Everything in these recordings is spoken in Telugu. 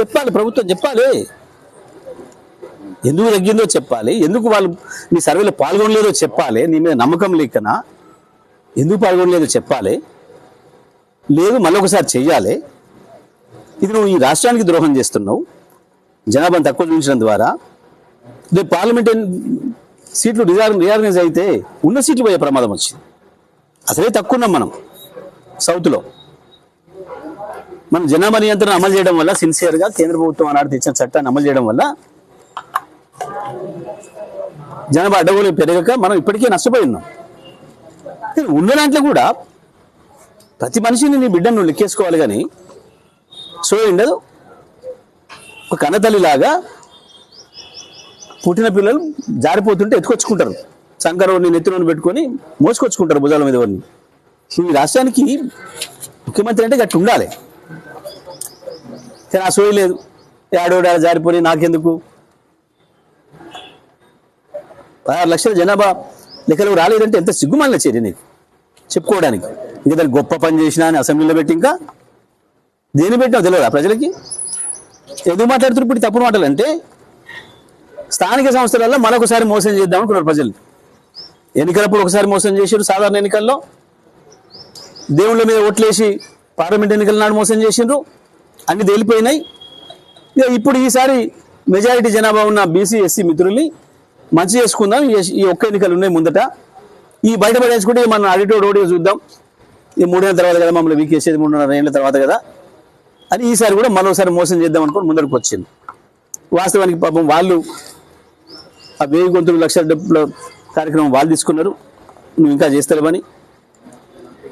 చెప్పాలి ప్రభుత్వం చెప్పాలి. ఎందుకు తగ్గిందో చెప్పాలి. ఎందుకు వాళ్ళు నీ సర్వేలో పాల్గొనలేదో చెప్పాలి. నీ మీద నమ్మకం లేకనా? ఎందుకు పాల్గొనలేదో చెప్పాలి. లేదు మళ్ళొకసారి చెయ్యాలి. ఇది నువ్వు ఈ రాష్ట్రానికి ద్రోహం చేస్తున్నావు. జనాభాను తక్కువ చూపించడం ద్వారా. రేపు పార్లమెంట్ సీట్లు రిజార్ రియార్గనైజ్ అయితే ఉన్న సీట్లు పోయే ప్రమాదం వచ్చింది. అసలే తక్కువ ఉన్నాం మనం. సౌత్లో. మనం జనాభా నియంత్రణ అమలు చేయడం వల్ల సిన్సియర్గా కేంద్ర ప్రభుత్వం ఆనాడు తెచ్చిన చట్టాన్ని అమలు చేయడం వల్ల జనాభా అడ్డగోలు పెరగక మనం ఇప్పటికే నష్టపోయి ఉన్నాం ఉన్న దాంట్లో కూడా ప్రతి మనిషిని నీ బిడ్డను నువ్వు లెక్కేసుకోవాలి కానీ సో ఉండదు. ఒక కన్నతల్లిలాగా పుట్టిన పిల్లలు జారిపోతుంటే ఎత్తుకొచ్చుకుంటారు. సంకరవుని నెత్తిలోని పెట్టుకొని మోసుకొచ్చుకుంటారు భుజాల మీద వారిని ఈ రాష్ట్రానికి ముఖ్యమంత్రి అంటే గట్టి ఉండాలి. కానీ ఆ సోయి లేదు. ఏడోడా జారిపోయి నాకెందుకు? పదహారు లక్షల జనాభా లెక్కలు రాలేదంటే ఎంత సిగ్గుమాలిన చర్య నీకు? చెప్పుకోవడానికి. ఇంకా దాన్ని గొప్ప పని చేసినా అని అసెంబ్లీలో పెట్టి ఇంకా దేని పెట్టినా తెలియదా ప్రజలకి? ఎందుకు మాట్లాడుతున్నారు ఇప్పుడు తప్పుడు మాటలు అంటే స్థానిక సంస్థలలో మరొకసారి మోసం చేద్దాం అనుకున్నారు ప్రజలు. ఎన్నికలప్పుడు ఒకసారి మోసం చేశారు సాధారణ ఎన్నికల్లో. దేవుళ్ళ మీద ఓట్లేసి పార్లమెంట్ ఎన్నికల నాడు మోసం చేసిండ్రు. అన్ని తేలిపోయినాయి. ఇక ఇప్పుడు ఈసారి మెజారిటీ జనాభా ఉన్న బీసీ ఎస్సీ మిత్రుల్ని మంచి చేసుకుందాం. ఈ- ఒక్క ఎన్నికలు ఉన్నాయి ముందట. ఈ బయటపడేసుకుంటే మనం అడిటోడు ఓడి చూద్దాం. ఈ మూడేళ్ళ తర్వాత కదా మమ్మల్ని వీకేసేది మూడున్నర ఏళ్ళ తర్వాత కదా. అని ఈసారి కూడా మరోసారి మోసం చేద్దాం అనుకుని ముందరకు వచ్చింది. వాస్తవానికి పాపం వాళ్ళు ఆ వేయి గొంతులు లక్షల డబ్బుల కార్యక్రమం వాళ్ళు తీసుకున్నారు. నువ్వు ఇంకా చేస్తావని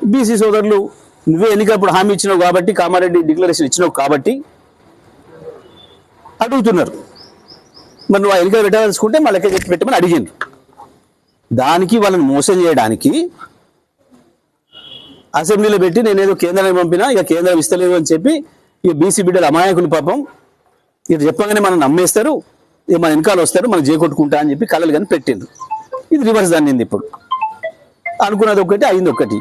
బీసీ సోదరులు నువ్వే ఎన్నికప్పుడు హామీ ఇచ్చినావు కాబట్టి కామారెడ్డి డిక్లరేషన్ ఇచ్చినావు కాబట్టి అడుగుతున్నారు. మరి నువ్వు ఆ ఎన్నికలు పెట్టాలనుకుంటే మా లెక్క చెప్పి పెట్టమని అడిగింది దానికి వాళ్ళని మోసం చేయడానికి అసెంబ్లీలో పెట్టి నేనేదో కేంద్రానికి పంపినా ఇక కేంద్రం ఇస్తలేదు అని చెప్పి ఇక బీసీ బిడ్డలు అమాయకులు పాపం. ఇక చెప్పగానే మనం నమ్మేస్తారు ఇక మన వెనకాల వస్తారు మనం చేకొట్టుకుంటా అని చెప్పి కళలు కానీ పెట్టిండ్రు. ఇది రివర్స్ దాన్ని ఇప్పుడు. అనుకున్నది ఒకటి అయింది ఒకటి.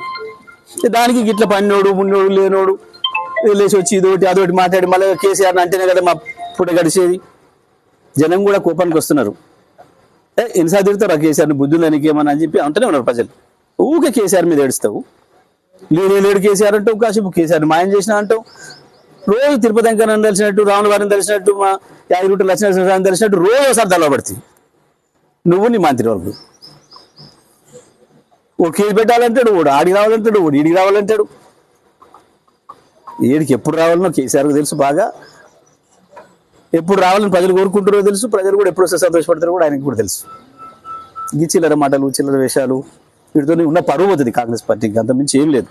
దానికి గిట్ల పన్నోడు మున్నోడు లేనోడు లేచి వచ్చి ఇదోటి అదోటి మాట్లాడి మళ్ళీ కేసీఆర్ అంటేనే కదా మా పూట గడిచేది. జనం కూడా కోపానికి వస్తున్నారు. ఏ ఎన్నిసార్లు తిడతారు ఆ కేసీఆర్ని బుద్ధులు ఏమని అని చెప్పి అంటూనే ఉన్నారు ప్రజలు. ఊకే కేసీఆర్ మీద ఏడుస్తావు. లేడు లేడు కేసీఆర్ అంటావు కాసేపు కేసీఆర్ మాయం చేసిన అంటావు. రోజు తిరుపతి వెంకన్న తెలిసినట్టు రాముల వారిని తెలిసినట్టు మా యాదగిరిగుట్ట లక్ష్మీ తెలిసినట్టు రోజు ఒకసారి తలబడుతుంది నువ్వు నీ మంత్రివర్గుడు ఓ కేసు పెట్టాలంటాడు ఓడు ఆడికి రావాలంటాడు వాడు ఈడికి రావాలంటాడు. ఏడికి ఎప్పుడు రావాలనో కేసీఆర్కి తెలుసు బాగా. ఎప్పుడు రావాలని ప్రజలు కోరుకుంటారో తెలుసు ప్రజలు కూడా ఎప్పుడు వస్తే సంతోషపడతారో కూడా ఆయనకి కూడా తెలుసు. ఈ చిల్లర మాటలు చిల్లర వేషాలు వీటితో ఉన్న పరువు అవుతుంది కాంగ్రెస్ పార్టీకి అంత మించి ఏం లేదు.